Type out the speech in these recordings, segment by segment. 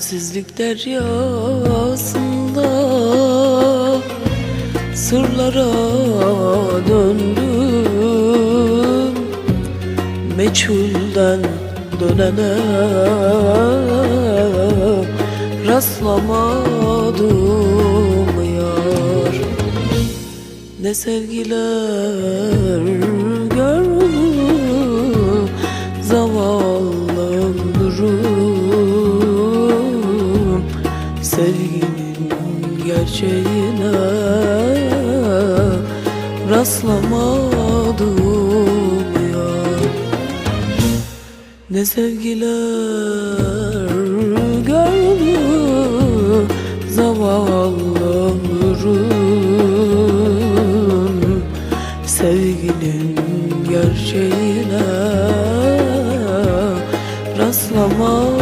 Sensizlik deryasında Sırlara döndüm. Meçhulden dönene Rastlamadım yar. Ne sevgiler gerçeğine Rastlamadım ya. Ne sevgiler gördüm Zavallı ömrüm. Sevginin gerçeğine rastlamadım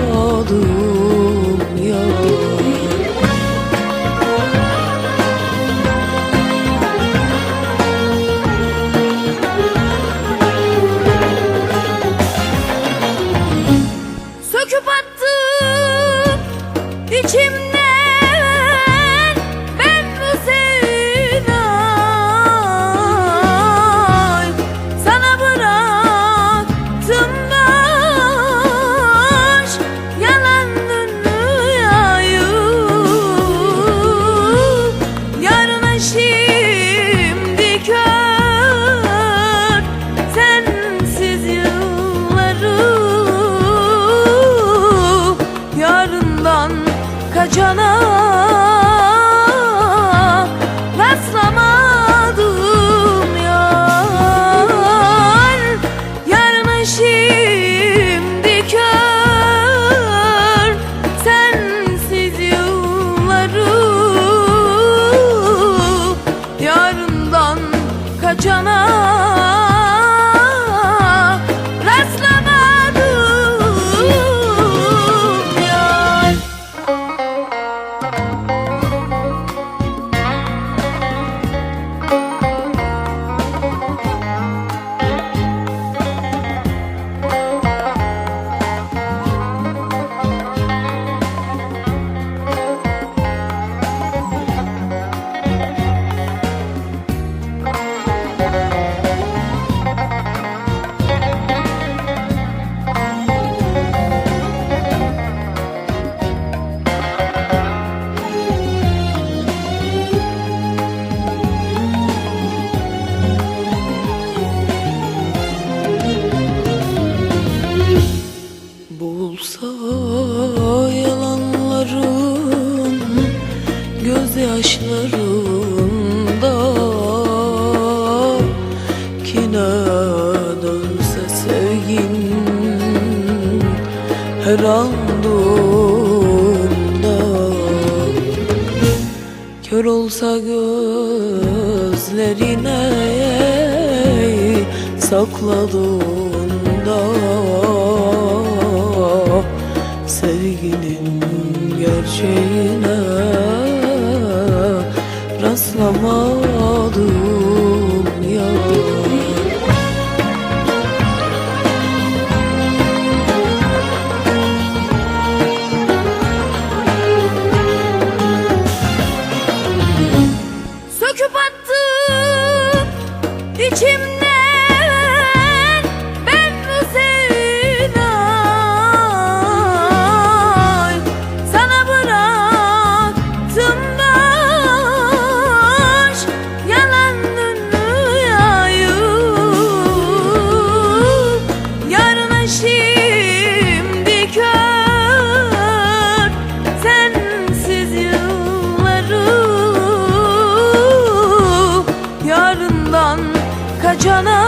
kaçana rastlamadım yar. Yarına şimdi kör sensiz yılları Yarından kaçana Kör olsa gözlerine sakladığında Sevginin yılları Yarından kaçana